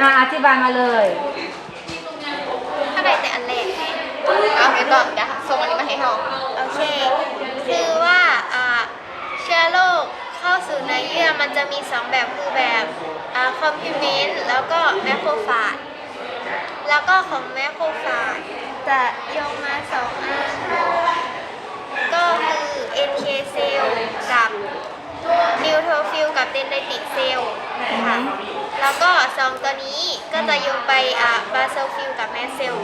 อะอธิบายมาเลย ถ้าใดแต่อันแรกเอาไปก่อนเดี๋ยวส่งอันนี้มาให้เราโอเค คือว่าอ่าเชื้อโรคเข้าสู่เนื้อเยื่อมันจะมีสองแบบคือแบบอ่าคอมพิวเมนต์แล้วก็แมคโครฟาจแล้วก็ของแมคโครฟาจจะยงมาสองอัน ก็คือ NK เซลล์กับนิวโทรฟิลกับเดนไดติกเซลล์ค่ะ แล้วก็สองตัวนี้ก็จะโยงไปอ่าบาโซฟิลกับแมสเซล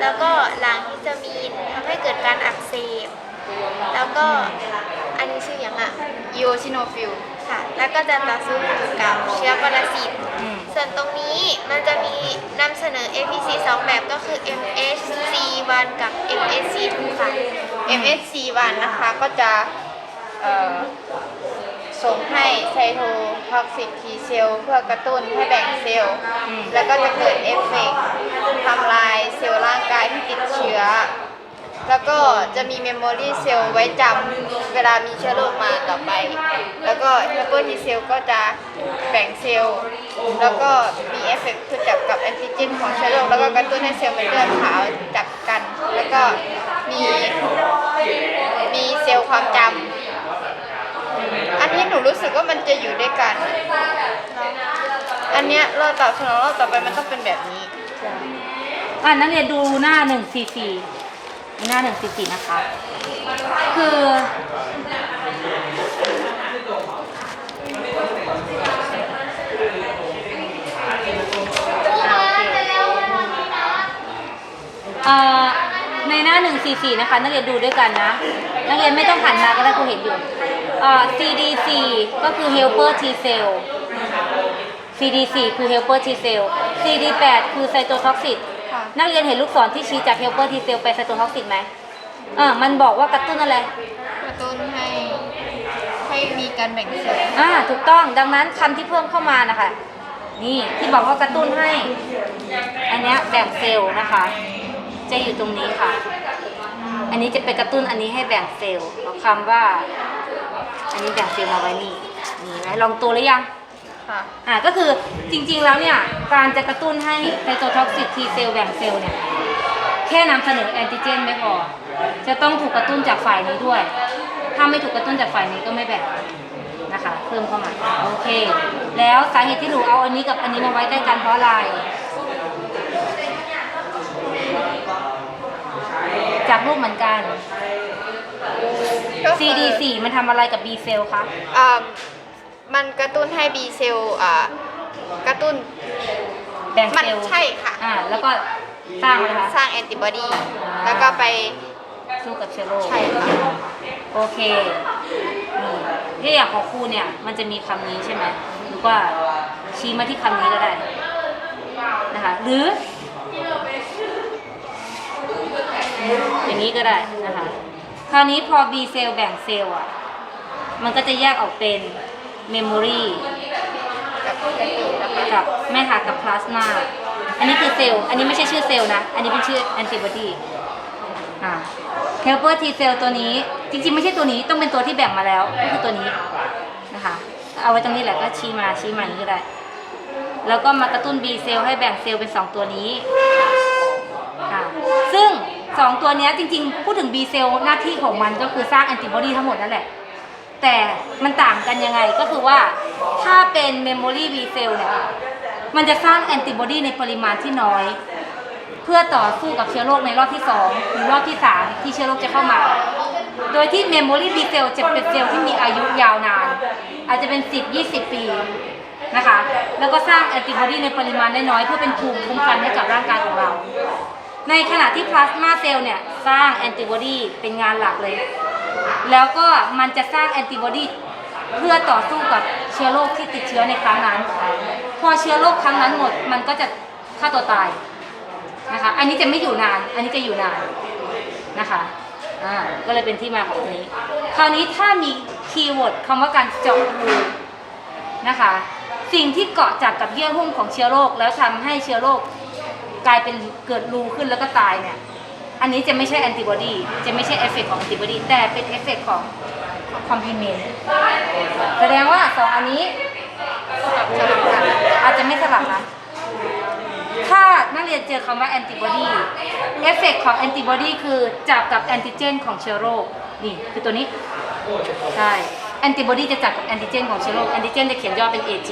แล้วก็หลังฮิสตามีนทำให้เกิดการอักเสบ แล้วก็อันนี้ชื่ออย่างอะยูชิโนฟิลค่ะ แล้วก็จะต่อสู้กับเชื้อปรสิตอืมส่วนตรงนี้มันจะมีนำเสนอ APC 2 แบบก็คือ MHC1 กับ MHC2 ค่ะ MSC วันนะคะก็จะเอ่อ ส่งให้ไซโทท็อกซิกทีเซลเพื่อกระตุ้นให้แบ่งเซลล์อืมแล้วก็จะเกิดเอฟเฟกต์ทำลายเซลล์ร่างกายที่ติดเชื้อ แล้วก็จะมีเมมโมรีเซลล์ไว้จำเวลามีเชื้อโรคมาต่อไป แล้วก็เฮปเปอร์ทีเซลก็จะแบ่งเซลล์ แล้วก็มีเอฟเฟกต์คือจับกับแอนติเจนของเชื้อโรคแล้วก็กระตุ้นให้เซลล์เม็ดเลือดขาวจับกัน แล้วก็มีมีเซลล์ความจำอั หนูรู้สึกว่ามันจะอยู่ด้วยกัน อันเนี้ยเราตอบสนองรอบต่อไปมันต้องเป็นแบบนี้ อะนักเรียนดูหน้าหนึ่งสี่สี่หน้าหนึ่งสี่สี่นะคะ คือ เอ่อในหน้า144นะคะ นักเรียนดูด้วยกันนะ นักเรียนไม่ต้องหันมาก็ได้ครูเห็นอยู่ CDC ก็คือ helper T cell CD4 คือ helper T cell CD8 คือ cytotoxic ค่ะ นักเรียนเห็นลูกศรที่ชี้จาก helper T cell ไป cytotoxic ไหมอ่ามันบอกว่ากระตุ้นอะไร กระตุ้นให้ ให้มีการแบ่งเซลล์อ่า ถูกต้อง ดังนั้นคำที่เพิ่มเข้ามานะคะ นี่ที่บอกว่ากระตุ้นให้ อันเนี้ยแบ่งเซลล์นะคะ จะอยู่ตรงนี้ค่ะ อันนี้จะไปกระตุ้นอันนี้ให้แบ่งเซลล์เอาคำว่า อันนี้แบ่งเซลล์มาไว้นี่นี่ไหมลองตัวหรือยัง ค่ะ อ่าก็คือจริงๆแล้วเนี่ยการจะกระตุ้นให้ไซโตท็อกซิกทีเซลล์แบ่งเซลล์เนี่ยแค่นำเสนอแอนติเจนไม่พอ จะต้องถูกกระตุ้นจากฝ่ายนี้ด้วย ถ้าไม่ถูกกระตุ้นจากฝ่ายนี้ก็ไม่แบ่งนะคะ เพิ่มเข้ามาโอเค แล้วสาเหตุที่หนูเอาอันนี้กับอันนี้มาไว้ใกล้กันเพราะอะไร จากรูปเหมือนกัน ก็คือ CD4 มันทำอะไรกับ B เซลล์คะอ่ามันกระตุ้นให้ B เซลล์อ่ากระตุ้น แบ่งมันเซลล์ใช่ค่ะ อ่าแล้วก็สร้างอะไรคะสร้างแอนติบอดีแล้วก็ไป สู้กับเชื้อโรคใช่ค่ะ โอเคนี่ที่อย่างของครูเนี่ย มันจะมีคำนี้ใช่ไหมหรือว่าชี้มาที่คำนี้ก็ได้นะคะ หรือ อย่างนี้ก็ได้นะคะ คราวนี้พอ B เซลแบ่งเซลล์อะ มันก็จะแยกออกเป็นเมมโมรีกับแม่ค่ะกับพลาสมาอันนี้คือเซลล์ อันนี้ไม่ใช่ชื่อเซลล์นะ อันนี้เป็นชื่อแอนติบอดีอ่า helper T cell ตัวนี้ จริงๆ ไม่ใช่ตัวนี้ต้องเป็นตัวที่แบ่งมาแล้ว ก็คือตัวนี้นะคะ เอาไว้ตรงนี้แหละก็ชี้มาชี้มาอย่างนี้ก็ได้ แล้วก็มากระตุ้น B เซลให้แบ่งเซลล์เป็น 2 ตัวนี้ค่ะซึ่ง 2ตัวเนี้ยจริงๆ พูดถึง B เซลหน้าที่ของมันก็คือสร้างแอนติบอดีทั้งหมดนั่นแหละ แต่มันต่างกันยังไงก็คือว่าถ้าเป็น Memory B cell เนี่ยมันจะสร้างแอนติบอดีในปริมาณที่น้อย เพื่อต่อสู้กับเชื้อโรคในรอบที่ 2 หรือรอบที่ 3 ที่เชื้อโรคจะเข้ามา โดยที่ Memory B cell จะเป็นเซลล์ที่มีอายุยาวนาน อาจจะเป็น 10-20 ปีนะคะ แล้วก็สร้างแอนติบอดีในปริมาณน้อยๆเพื่อเป็นภูมิคุ้มกันให้กับร่างกายของเรา ในขณะที่พลาสมาเซลล์เนี่ยสร้างแอนติบอดีเป็นงานหลักเลย แล้วก็มันจะสร้างแอนติบอดีเพื่อต่อสู้กับเชื้อโรคที่ติดเชื้อในครั้งนั้น พอเชื้อโรคครั้งนั้นหมด มันก็จะฆ่าตัวตายนะคะอันนี้จะไม่อยู่นาน อันนี้จะอยู่นานนะคะอ่าก็เลยเป็นที่มาของตรงนี้ คราวนี้ถ้ามีคีย์เวิร์ดคำว่าการเจาะรูนะคะ สิ่งที่เกาะจับกับเยื่อหุ้มของเชื้อโรค แล้วทำให้เชื้อโรค กลายเป็นเกิดรูขึ้นแล้วก็ตายเนี่ยอันนี้จะไม่ใช่แอนติบอดีจะไม่ใช่เอฟเฟกของแอนติบอดีแต่เป็นเอฟเฟกของคอมพิเมนต์แสดงว่าสองอันนี้สลับกันอาจจะไม่สลับนะถ้านักเรียนเจอคำว่าแอนติบอดีเอฟเฟกของแอนติบอดีคือจับกับแอนติเจนของเชื้อโรคนี่คือตัวนี้ใช่แอนติบอดีจะจับกับแอนติเจนของเชื้อโรคแอนติเจนจะเขียนย่อเป็น AG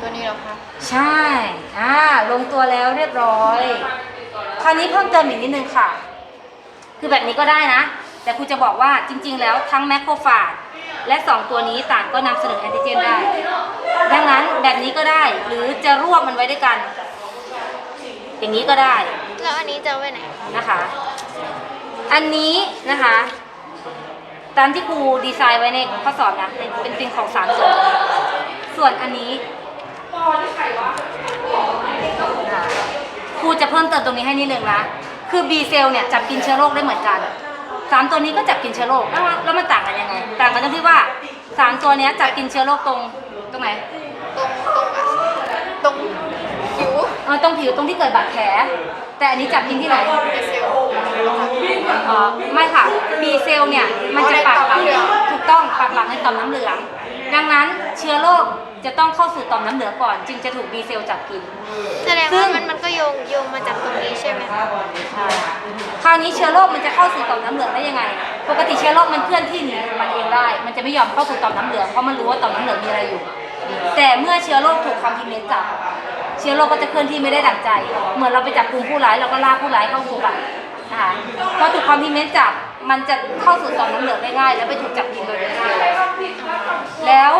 ตัวนี้เหรอคะ ใช่ อ่า ลงตัวแล้วเรียบร้อย คราวนี้เพิ่มเติมอีกนิดนึงค่ะ คือแบบนี้ก็ได้นะ แต่ครูจะบอกว่าจริง ๆ แล้วทั้งแมคโครฟาจและ 2 ตัวนี้ต่างก็นำเสนอแอนติเจนได้ ดังนั้นแบบนี้ก็ได้ หรือจะรวบมันไว้ด้วยกัน อย่างนี้ก็ได้ แล้วอันนี้จะเอาไว้ไหนนะคะ อันนี้นะคะ ตามที่ครูดีไซน์ไว้ในข้อสอบนะ เป็นเป็นเป็นของสามส่วน ส่วนอันนี้ ค่ะครูจะเพิ่มเติมตรงนี้ให้นิดนึงนะ คือ B เซลเนี่ยจับกินเชื้อโรคได้เหมือนกันสามตัวนี้ก็จับกินเชื้อโรคแล้วแล้วมันต่างกันยังไง ต่างกันตรงที่ว่าสามตัวเนี้ยจับกินเชื้อโรคตรงตรงไหน ตรงตรงอะตรงผิวเออตรงผิวตรงที่เกิดบาดแผล แต่อันนี้จับกินที่ไหน ในเซลล์อ๋อไม่ค่ะ B เซลเนี่ยมันจะปักหลักอ๋อในต่อมน้ำเหลืองถูกต้องปักหลักในต่อมน้ำเหลือง ดังนั้นเชื้อโรคจะต้องเข้าสู่ต่อมน้ำเหลืองก่อน จึงจะถูก B เซลจับกิน แสดงซึ่ว่าง มันมันก็โยงโยงมาจากตรงนี้ใช่ไหมคะคราวนี้เชื้อโรคมันจะเข้าสู่ต่อมน้ำเหลืองได้ยังไง ปกติเชื้อโรคมันเคลื่อนที่หนีของมันเองได้ มันจะไม่ยอมเข้าสู่ต่อมน้ำเหลืองเพราะมันรู้ว่าต่อมน้ำเหลืองมีอะไรอยู่ แต่เมื่อเชื้อโรคถูกคอมพิเมนต์จับ เชื้อโรคก็จะเคลื่อนที่ไม่ได้ดั่งใจ เหมือนเราไปจับกลุ่มผู้ร้ายเราก็ลากผู้ร้ายเข้าคุกอะนะคะพอถูกคอมพิเมนต์จับ มันจะเข้าสู่ต่อมน้ำเหลืองได้ง่าย แล้วไปถูกจับกินโดย B เซลแล้ว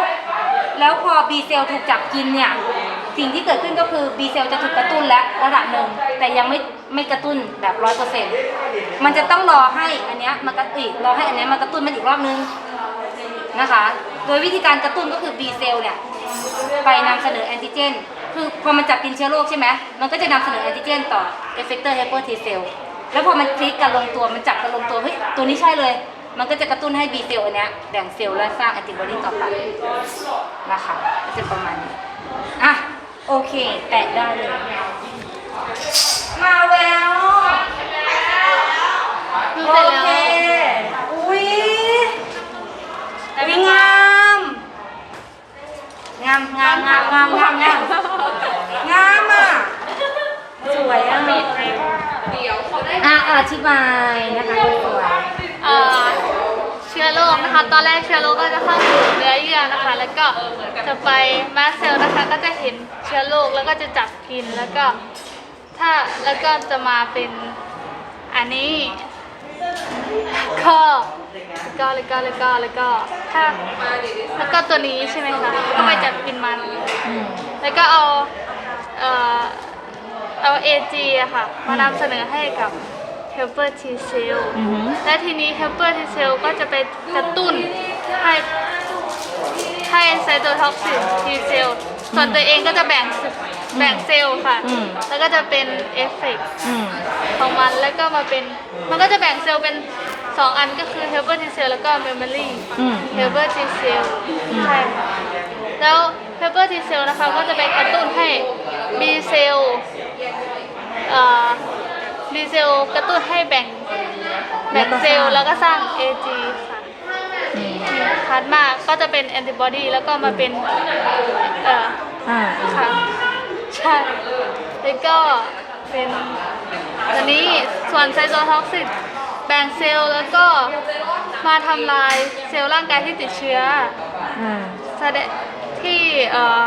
แล้วพอ B เซลถูกจับกินเนี่ยสิ่งที่เกิดขึ้นก็คือ B เซลจะถูกกระตุ้นและระดับหนึ่งแต่ยังไม่ไม่กระตุ้นแบบร้อยเปอร์เซ็นต์มันจะต้องรอให้อันเนี้ยมากระอีกรอให้อันเนี้ยมากระตุ้นมันอีกรอบนึงนะคะ โดยวิธีการกระตุ้นก็คือ B เซลเนี่ยไปนำเสนอแอนติเจน คือพอมันจับกินเชื้อโรคใช่ไหมมันก็จะนำเสนอแอนติเจนต่อ effector helper T cell แล้วพอมันคลิกกันลงตัวมันจับกันลงตัวเฮ้ยตัวนี้ใช่เลย มันก็จะกระตุ้นให้ B เซลอันเนี้ยแบ่งเซลล์และสร้างแอนติบอดีต่อไปนะคะก็จะประมาณนี้อะโอเค แตะได้เลย มาแววดูโอเสร็จแล้วเคอุ้ยวิงามงามงามงามงามงามงามงามอะสวยอะ อธิบายนะคะสวยเอ่อเชื้อโรคนะคะ ตอนแรกเชื้อโรคก็จะเข้าสู่เนื้อเยื่อนะคะ แล้วก็จะไปมาสเซลนะคะ ก็จะเห็นเชื้อโรคแล้วก็จะจับกินแล้วก็ถ้าแล้วก็จะมาเป็นอันนี้ก็แล้วก็แล้วก็แล้วก็แล้วก็ถ้าแล้วก็ตัวนี้ใช่ไหมคะก็ไปจับกินมัน อืมแล้วก็เอาเอ่อเอา AG อะค่ะมานำเสนอให้กับ helper T cell อือหือ และทีนี้ helper T cell ก็จะไปกระตุ้นให้ให้ไซโตท็อกซิน T cell ส่วนตัวเองก็จะแบ่งแบ่งเซลล์ค่ะ อืม แล้วก็จะเป็นเอฟเฟกอืมของมันแล้วก็มาเป็นมันก็จะแบ่งเซลล์เป็น 2 อันก็คือ helper T cell แล้วก็ memory อืม helper T cell ใช่ค่ะแล้ว helper T cell นะคะก็จะไปกระตุ้นให้ B cell เอ่อ B cell กระตุ้นให้แบ่งแบ่งเซลล์แล้วก็สร้าง AG ค่ะอืมคัดมาก็จะเป็นแอนติบอดีแล้วก็มาเป็นเอ่ออ่าค่ะใช่แล้วก็เป็นอันนี้ส่วนไซโตท็อกซิสแบ่งเซลล์แล้วก็มาทำลายเซลล์ร่างกายที่ติดเชื้ออ่าแสดงที่เอ่อ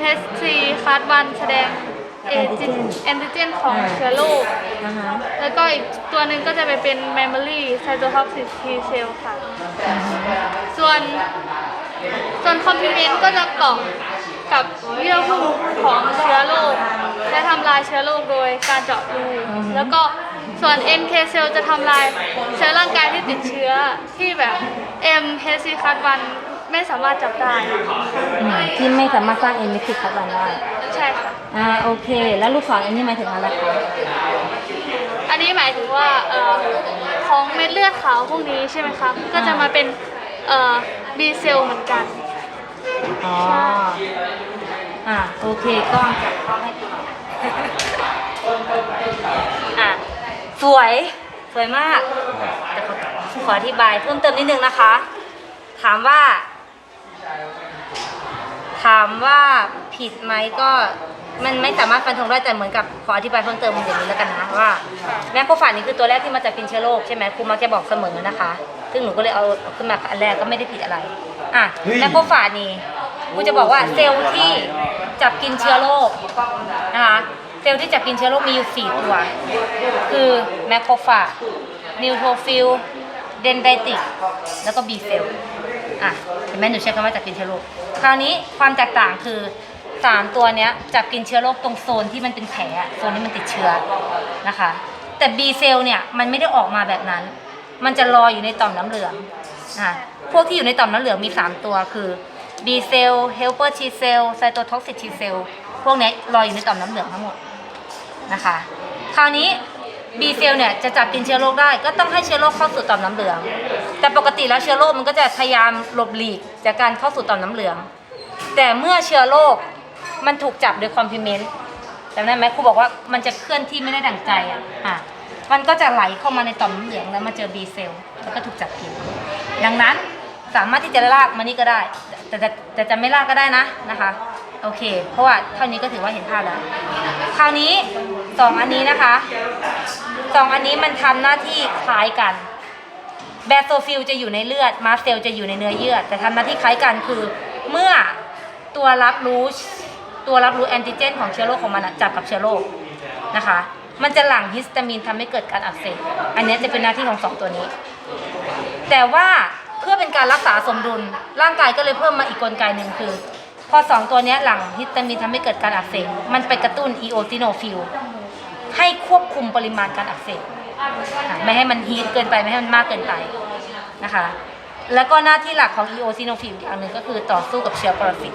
MHC คัดวันแสดง เอจิแอนติเจนของเชื้อโรคอ่าฮะแล้วก็อีกตัวหนึ่งก็จะไปเป็น Memory Cytotoxic T cell ค่ะ ส่วน ส่วนคอมพิเมนต์ก็จะเกาะกับเยื่อหุ้มของเชื้อโรคและทำลายเชื้อโรคโดยการเจาะรูแล้วก็ส่วน NK cell จะทำลายเชื้อร่างกายที่ติดเชื้อที่แบบ MHC คัดวันไม่สามารถจับได้อืมที่ไม่สามารถสร้างเอ็นมิสิคัดวันได้ใช่ค่ะ อ่าโอเค แล้วลูกศรอันนี้หมายถึงอะไรคะอันนี้หมายถึงว่าเอ่อของเม็ดเลือดขาวพวกนี้ใช่ไหมคะ ก็จะมาเป็นเอ่อ B เซลเหมือนกัน อ๋ออ่าโอเคกล้องจับกล้องให้ดูหน่อยอะสวยสวยมากแต่ขอขออธิบายเพิ่มเติมนิดนึงนะคะ ถามว่า ถามว่าผิดไหมก็มันไม่สามารถฟันธงได้แต่เหมือนกับขออธิบายเพิ่มเติมอย่างนี้แล้วกันนะว่าแมคโครฟาจนี่คือตัวแรกที่มาจากกินเชื้อโรคใช่ไหมครูมักจะบอกเสมอนะคะ ซึ่งหนูก็เลยเอาเอาขึ้นมาอันแรกก็ไม่ได้ผิดอะไรอะแมคโครฟาจนี่ครูจะบอกว่าเซลล์ที่จับกินเชื้อโรคนะคะเซลล์ที่จับกินเชื้อโรคมีอยู่สี่ตัว คือแมคโครฟาจนิวโทฟิลเดนไดติกแล้วก็บีเซล อะเห็นไหมหนูใช้คำว่าจับกินเชื้อโรคคราวนี้ความแตกต่างคือสามตัวเนี้ยจับกินเชื้อโรคตรงโซนที่มันเป็นแผลอะโซนที่มันติดเชื้อนะคะ แต่ B เซลล์เนี่ยมันไม่ได้ออกมาแบบนั้น มันจะรออยู่ในต่อมน้ำเหลืองอะพวกที่อยู่ในต่อมน้ำเหลืองมี 3 ตัวคือ B เซลล์ helper T เซลล์ cytotoxic T เซลล์พวกนี้รออยู่ในต่อมน้ำเหลืองทั้งหมดนะคะ คราวนี้ B เซลเนี่ยจะจับกินเชื้อโรคได้ก็ต้องให้เชื้อโรคเข้าสู่ต่อมน้ำเหลือง แต่ปกติแล้วเชื้อโรคมันก็จะพยายามหลบหลีกจากการเข้าสู่ต่อมน้ำเหลือง แต่เมื่อเชื้อโรคมันถูกจับโดยคอมพ l เมนต์จำได้ไหมครูบอกว่ามันจะเคลื่อนที่ไม่ได้ดั่งใจอะอะมันก็จะไหลเข้ามาในต่อมน้ำเหลืองแล้วมาเจอ B เซลแล้วก็ถูกจับกิน ดังนั้นสามารถที่จะลากมานี่ก็ได้ แต่แต่แต่จะไม่ลากก็ได้นะนะคะ โอเค เพราะว่าเท่านี้ก็ถือว่าเห็นภาพแล้ว คราวนี้สองอันนี้นะคะสองอันนี้มันทำหน้าที่คล้ายกันแบโซฟิลจะอยู่ในเลือดมาสเซลจะอยู่ในเนื้อเยื่อ แต่ทำหน้าที่คล้ายกันคือ เมื่อตัวรับรู้ตัวรับรู้แอนติเจน ของเชื้อโรคของมันจับกับเชื้อโรคนะคะ มันจะหลั่งฮิสตามีนทำให้เกิดการอักเสบอันนี้จะเป็นหน้าที่ของสองตัวนี้ แต่ว่าเพื่อเป็นการรักษาสมดุลร่างกายก็เลยเพิ่มมาอีกกลไกหนึ่งคือ พอสองตัวนี้หลังฮิสตามีนทำให้เกิดการอักเสบมันไปกระตุ้นอีโอซิโนฟิลให้ควบคุมปริมาณการอักเสบไม่ให้มันฮีทเกินไปไม่ให้มันมากเกินไปนะคะ แล้วก็หน้าที่หลักของ eosinophil อีกอันหนึ่งก็คือต่อสู้กับเชื้อปรสิต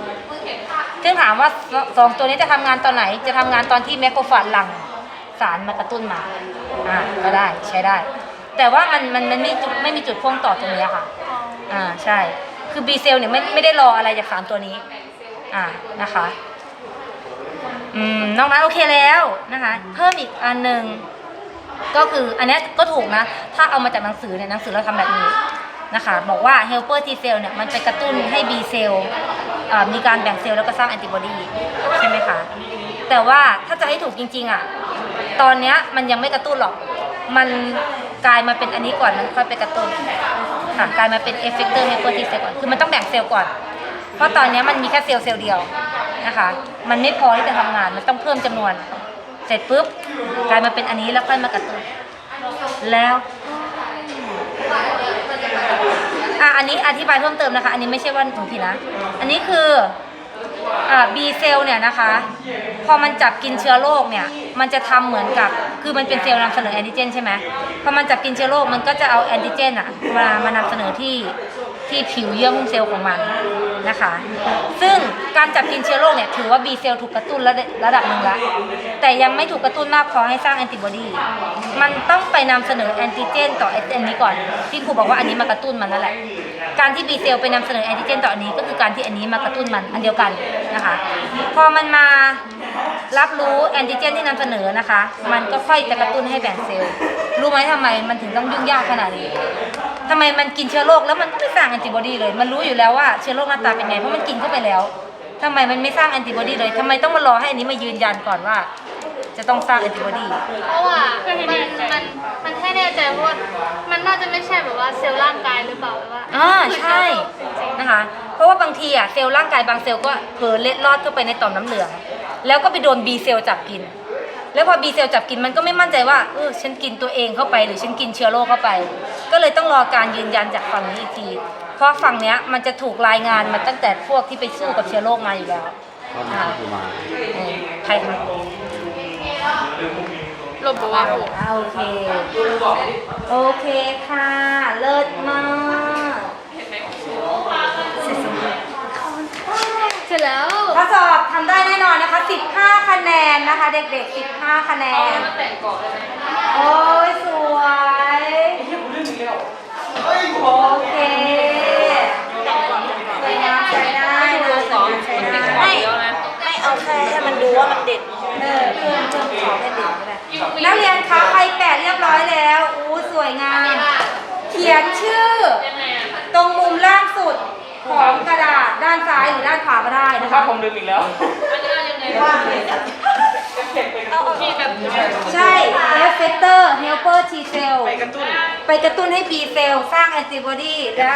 ซึ่งถามว่าสองตัวนี้จะทำงานตอนไหน จะทำงานตอนที่แมคโครฟาจหลังสารมากระตุ้นมาอ่าก็ได้ใช้ได้ แต่ว่ามันมันมันไม่จุดไม่มีจุดพ่วงต่อตรงนี้ค่ะอ่าใช่ คือ B เซลเนี่ยไม่ไม่ได้รออะไรจากสารตัวนี้ อ่านะคะอืมนอกนั้นโอเคแล้วนะคะ เพิ่มอีกอันหนึ่งก็คืออันนี้ก็ถูกนะ ถ้าเอามาจากหนังสือเนี่ยหนังสือเราทำแบบนี้นะคะ บอกว่า helper T cell เนี่ยมันไปกระตุ้นให้ B cell มีการแบ่งเซลล์แล้วก็สร้างแอนติบอดีใช่ไหมคะ แต่ว่าถ้าจะให้ถูกจริง ๆอะตอนเนี้ยมันยังไม่กระตุ้นหรอก มันกลายมาเป็นอันนี้ก่อนมันค่อยไปกระตุ้นค่ะกลายมาเป็น effector helper T cell ก่อน คือมันต้องแบ่งเซลล์ก่อน เพราะตอนนี้มันมีแค่เซลล์เซลล์เดียวนะคะ มันไม่พอที่จะทำงาน มันต้องเพิ่มจำนวน เสร็จปุ๊บกลายมาเป็นอันนี้แล้วค่อยมากระตุ้นแล้วอะอันนี้อธิบายเพิ่มเติมนะคะ อันนี้ไม่ใช่ว่าหนูผิดนะ อันนี้คืออ่า B เซลล์เนี่ยนะคะ พอมันจับกินเชื้อโรคเนี่ย มันจะทำเหมือนกับ คือมันเป็นเซลล์นำเสนอแอนติเจนใช่ไหมพอมันจับกินเชื้อโรค มันก็จะเอาแอนติเจนอะมามานำเสนอที่ ที่ผิวเยื่อหุ้มเซลล์ของมันนะคะ ซึ่งการจับกินเชื้อโรคเนี่ยถือว่า B เซลล์ถูกกระตุ้นระดับระดับหนึ่งแล้วแต่ยังไม่ถูกกระตุ้นมากพอให้สร้างแอนติบอดี มันต้องไปนำเสนอแอนติเจนต่ออันนี้ก่อน ที่ครูบอกว่าอันนี้มากระตุ้นมันนั่นแหละ การที่ B เซลล์ไปนำเสนอแอนติเจนต่ออันนี้ก็คือการที่อันนี้มากระตุ้นมันอันเดียวกันนะคะ พอมันมา รับรู้แอนติเจนที่นำเสนอนะคะ มันก็ค่อยจะกระตุ้นให้แบ่งเซลล์รู้ไหมทำไมมันถึงต้องยุ่งยากขนาดนี้ทำไมมันกินเชื้อโรคแล้วมันก็ไม่สร้างแอนติบอดีเลย มันรู้อยู่แล้วว่าเชื้อโรคหน้าตาเป็นไงเพราะมันกินเข้าไปแล้วทำไมมันไม่สร้างแอนติบอดีเลยทำไมต้องมารอให้อันนี้มายืนยันก่อนว่า จะต้องสร้างแอนติบอดีเพราะว่ามันมันมันแค่แน่ใจเพราะว่ามันน่าจะไม่ใช่แบบว่าเซลล์ร่างกายหรือเปล่าหรือว่าอ่าใช่นะคะ เพราะว่าบางทีอะเซลล์ร่างกายบางเซลล์ก็เผลอเล็ดลอดเข้าไปในต่อมน้ำเหลือง แล้วก็ไปโดน B เซลล์จับกิน แล้วพอ B เซลล์จับกินมันก็ไม่มั่นใจว่าเออฉันกินตัวเองเข้าไปหรือฉันกินเชื้อโรคเข้าไป ก็เลยต้องรอการยืนยันจากฝั่งนี้อีกทีเพราะฝั่งเนี้ยมันจะถูกรายงานมาตั้งแต่พวกที่ไปสู้กับเชื้อโรคมาอยู่แล้วก็มาคือมาเออใครทำลบบอกว่าอ่าโอเค โอเคค่ะ เลิศมาก เสร็จสมบูรณ์ เสร็จแล้วข้อสอบทำได้แน่นอนนะคะ 15 คะแนนนะคะ เด็กๆ 15 คะแนนโอ้ยสวย โอเค สวยงามใช้ได้นะสวยงามใช้ได้ไม่ไม่เอาแค่ให้มันดูว่ามันเด็ดเออเพิ่มเพิ่มขอให้เด็กก็ได้นักเรียนคะใครแปะเรียบร้อยแล้ว อู้สวยงาม เขียนชื่อตรงมุมล่างสุด ของกระดาษด้านซ้ายหรือด้านขวาก็ได้นะถ้าคะ ผมลืมอีกแล้วเที่แบบใช่ effector helper T cell ไปกระตุ้นไปกระตุ้นให้ B cell สร้าง antibody และ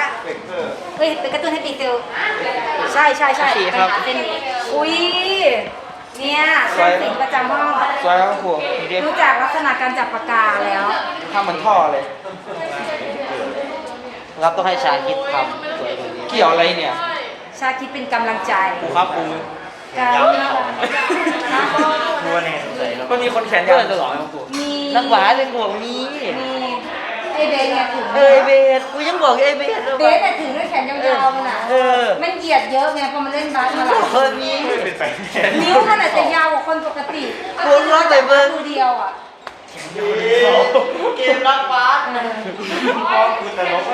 เฮ้ยไปกระตุ้นให้ B cell ใช่ใช่ใช่ไปหาเส้นนี้อุ้ยเนี่ยเส้นสิงประจำห้องซอยข้างครัวมีเรียกรู้จักลักษณะการจับปากกาแล้ว ทำเหมือนท่อเลยครับต้องให้ชาคิดทำสวยกว่านี้ เกี่ยวอะไรเนี่ยชาคิดเป็นกำลังใจครูครับครูการครูว่าแน่สงสัยครับก็มีคนแขนยาวสองครูมีนักหวาเรื่องห่วงนี้มีไอเบสเนี่ยถึงเออไอเบสกูยังบอกไอเบสเลยเบสแต่ถึงด้วยแขนยาวๆมันอะเออมันเหยียดเยอะไงพอมันเล่นบาสมาหลายเคยมีนิ้วขนาดจะยาวกว่าคนปกติกูร้องไปเบิร์ดูเดียวอะ เกมรักบาสไ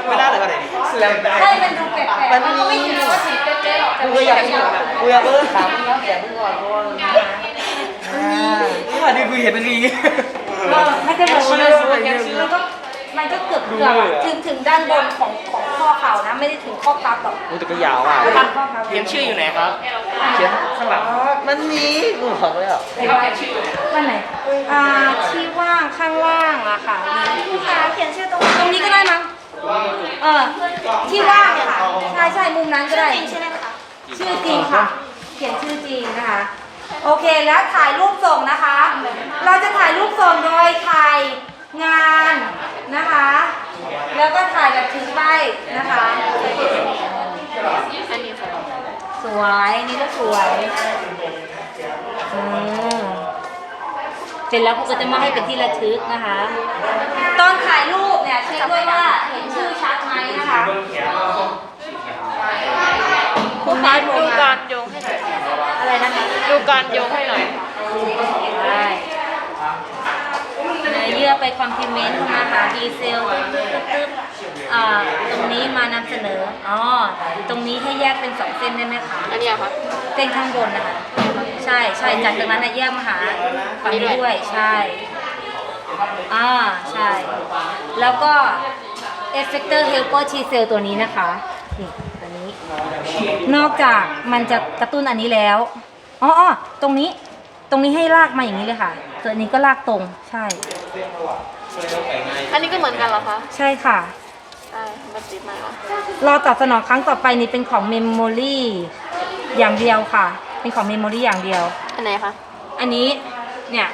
ม่ได้เลยก็ได้สแลมได้ใช่มันดูแปลกๆมันก็ไม่ถึงว่าถึงเป๊ะๆหรอกแต่กูมันก็อยากยาวกูอยากเบิร์ถามมึงแล้วแต่มึงก่อนเพราะว่านี่ค่ะนี่คือเห็นเป็นอย่างนี้เออมันจะแบบมันก็มันก็เกือบเกือบอะถึงถึงด้านบนของของข้อเข่านะ ไม่ได้ถึงข้อพับหรอกโอ้แต่ก็ยาวอะไม่ถึงข้อพับเขียนชื่ออยู่ไหนครับ เขียนข้างหลังมันมีกูบอกแล้วไหนวะวันไหนอ่าที่ว่างข้างล่างอะค่ะผู้ค้าเขียนชื่อตรงตรงนี้ก็ได้มั้งเออที่ว่างอะค่ะใช่ใช่มุมนั้นก็ได้ใช่ไหมคะชื่อจริงค่ะ เขียนชื่อจริงนะคะโอเคแล้วถ่ายรูปส่งนะคะ เราจะถ่ายรูปส่งโดยถ่ายงานนะคะ แล้วก็ถ่ายแบบถือป้ายนะคะอันนี้ค่ะ สวยนี่ก็สวยอืมเสร็จแล้วพวกก็จะมาให้เป็นที่ระทึกนะคะ ตอนถ่ายรูปเนี่ยเช็คด้วยว่าเห็นชื่อชัดไหมนะคะผู้ค้าดูการโยงให้หน่อยอะไรนะคะดูการโยงให้หน่อยได้เนื้อเยื่อไปคอมพลีเมนต์มาหาดีเซลตึ๊บตึ๊บตึ๊บตึ๊บ อ่าตรงนี้มานำเสนออ๋อตรงนี้ให้แยกเป็นสองเส้นได้ไหมคะอันนี้อะค่ะ เส้นข้างบนนะคะใช่ใช่จากตรงนั้นนะแยกมาหาฝั่งนี้ด้วยใช่อ่าใช่ แล้วก็ effector helper T cell ตัวนี้นะคะนี่ตัวนี้ นอกจากมันจะกระตุ้นอันนี้แล้วอ๋อออตรงนี้ตรงนี้ให้ลากมาอย่างนี้เลยค่ะตัวนี้ก็ลากตรงใช่ อันนี้ก็เหมือนกันเหรอคะ ใช่ค่ะใช่มันติดมาเหรอรอตอบสนองครั้งต่อไปนี้เป็นของ memory อย่างเดียวค่ะ เป็นของ memory อย่างเดียว อันไหนคะอันนี้เนี่ย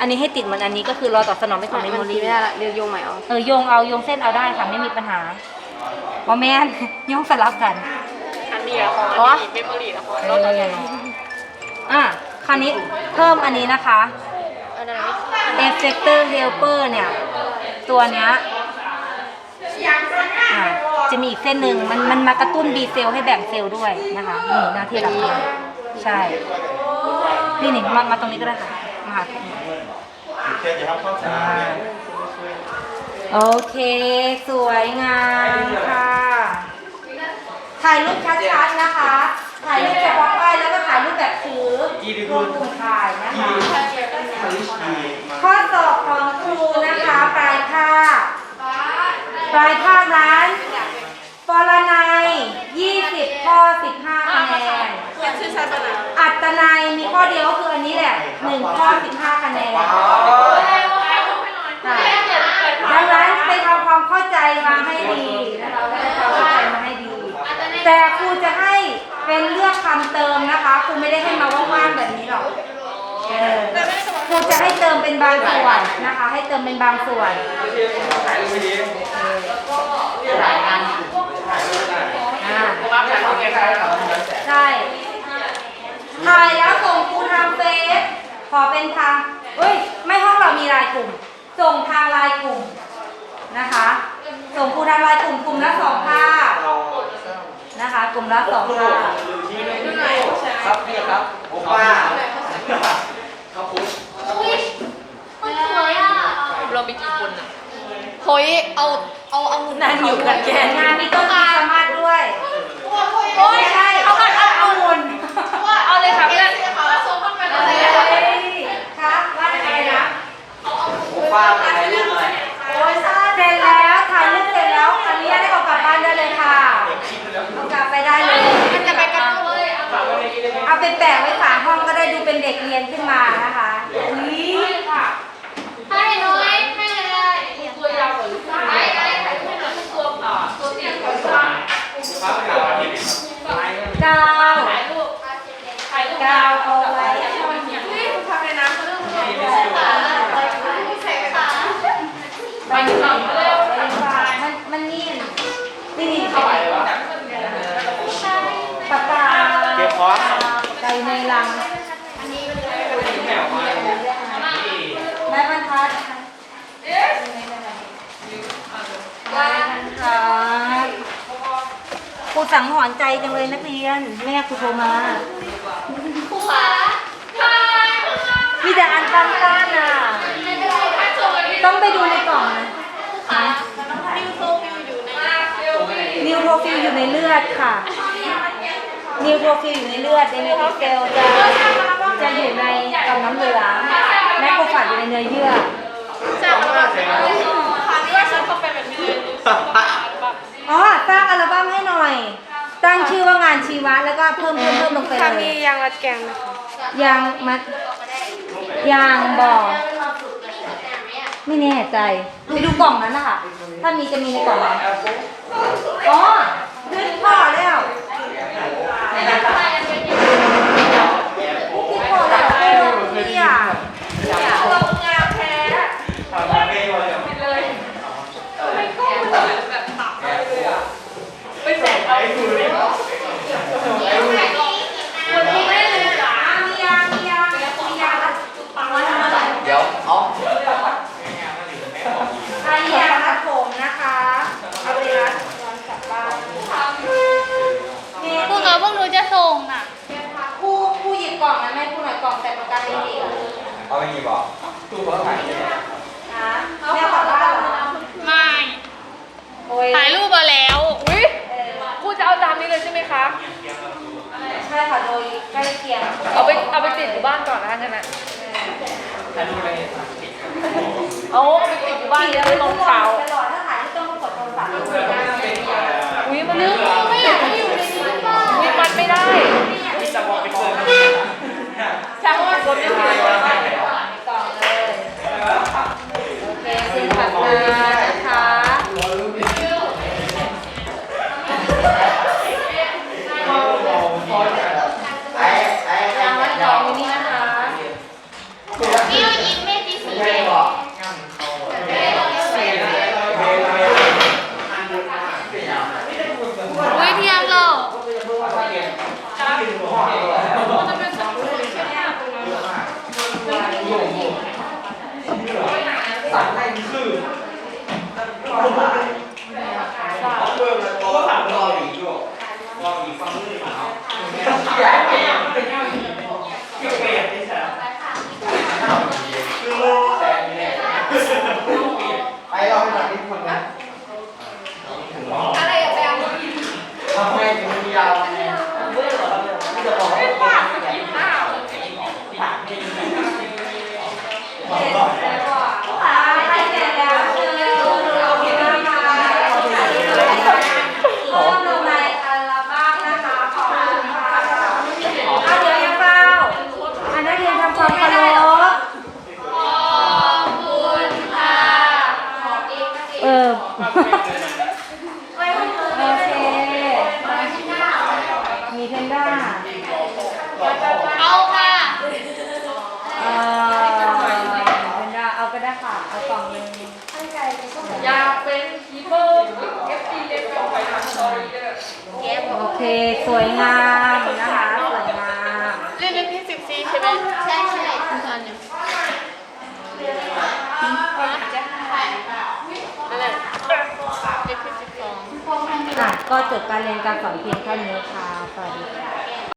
อันนี้ให้ติดเหมือนอันนี้ก็คือรอตอบสนองเป็นของมัน memory ตีไม่ได้ละเรียกโยงใหม่เอาเออโยงเอาโยงเส้นเอาได้ค่ะไม่มีปัญหาว่าแม่นโยงสลับกันอันนี้อะของอ๋ออันนี้เมมโมรี่อะของเอรถตัวอใหญ่อะคราวนี้เพิ่มอันนี้นะคะอันนั้น effector helper เนี่ยตัวเนี้ย อะจะมีอีกเส้นหนึ่งมันมันมากระตุ้น B เซลล์ให้แบ่งเซลล์ด้วยนะคะนี่หน้าที่หลักใช่นี่นี่มามาตรงนี้ก็ได้ค่ะมาค่ะอ่าโอเค สวยงามค่ะ ถ่ายรูปชัดๆนะคะ ถ่ายรูปเฉพาะป้ายแล้วก็ถ่ายรูปแบบถือรวมกลุ่มถ่ายนะคะ ข้อสอบของครูนะคะ ปลายภาค ปลายภาคนั้นปรนัย20 ข้อ 15คะแนนอัตนัยมีข้อเดียวก็คืออันนี้แหละ 1 ข้อ 15คะแนนค่ะดังนั้นไปทำความเข้าใจมาให้ดีนะคะไปทำความเข้าใจมาให้ดี แต่ครูจะให้เป็นเลือกคำเติมนะคะ ครูไม่ได้ให้มาว่างๆแบบนี้หรอกเออครูจะให้เติมเป็นบางส่วนนะคะ ให้เติมเป็นบางส่วน อ่าใช่ ถ่ายแล้วส่งครูทางเฟซขอเป็นทางเฮ้ย ไม่ห้องเรามีไลายกลุ่ม ส่งทางไลายกลุ่มนะคะ ส่งครูทางไลายกลุ่มกลุ่มละสองภาพนะคะ กลุ่มละสองภาพครับพี่ครับโอป้าเราไปกี่คนอะ เฮ้ยเอาเอาเอางุนนั่นอยู่กันแกงานมีต้นมีสามารถด้วย โอ้ยใช่เอาเอาเอาหุ่นเอาเลยค่ะเพื่อนเฮ้ยครับว่าอะไรนะโอป้าถ่ายรูปหน่อยโอ้ยเสร็จแล้วถ่ายรูปเสร็จแล้วอนุญาตให้เอากลับบ้านได้เลยค่ะเอากลับไปได้เลยมันจะไปกันเอาไปแปะไว้ฝาห้องก็ได้ดูเป็นเด็กเรียนขึ้นมานะคะอุ้ย ให้น้อยให้อะไรตัวยาวกว่าหรือเปล่าให้ให้ให้ตัวอ่าตัวเตี้ยกว่า กาวกาวเอาไว้ไปดูหน่อยเร็วมันมันนี่นี่นี่เข้าไปปากกาเก็บคอร์สไก่ในรังไม้บรรทัดไม้บรรทัดค รูสังหรณ์ใจจังเลยนักเรียน แม่ครูโทรมามีแต่อันตั้งๆน่ะ ต้องไปดูในกล่องนะนะนิวโทฟิลอยู่ในเลือดค่ะ นิวโทฟิลอยู่ในเลือดเดนิทิเซลจะจะอยู่ในต่อมน้ำเหลืองแมคโครฟาจอยู่ในเนื้อเยื่ออ๋ อสร้างอัลบั้มให้หน่อย ตั้งชื่อว่างานชีวะแล้วก็เพิ่มเพิ่มเพิ่มลงไปเลยมียางรัดแกงไหมคะยางมัดยางบอกไม่แน่ใจไปดูกล่องนั้นนะคะถ้ามีจะมีในกล่องนั้นอ๋อขึ้นพ่อแล้วขึ้นพ่อแล้วพี่อะมียางมียางมียาง เดี๋ยวเอา อันนี้ยางรัดผมนะคะเอาไปรัดวันกลับบ้านนี่ พวกเราพวกหนูจะส่งน่ะ ผู้ผู้หยิบกล่องนั้นไหมผู้หน่อยกล่องใส่ปากกาเด็กๆอะ เอาไม่กี่บอกตู้เขาถ่ายเนี่ย นะแม่กลับบ้านเหรอ ไม่ โอ้ย ถ่ายรูปมาแล้ว อุ้ย เออ ครูจะเอาตามนี้เลยใช่ไหมคะ ใช่ค่ะโดย ใกล้เคียงเอาไปเอาไปติดอยู่บ้านก่อนนะคะงั้นน่ะเอาไปติดอยู่บ้านเดี๋ยวไปลงเช้าตลอดถ้าถ่ายไม่ต้องกดโทรศัพท์อุ้ยมันนึกไม่อยากใ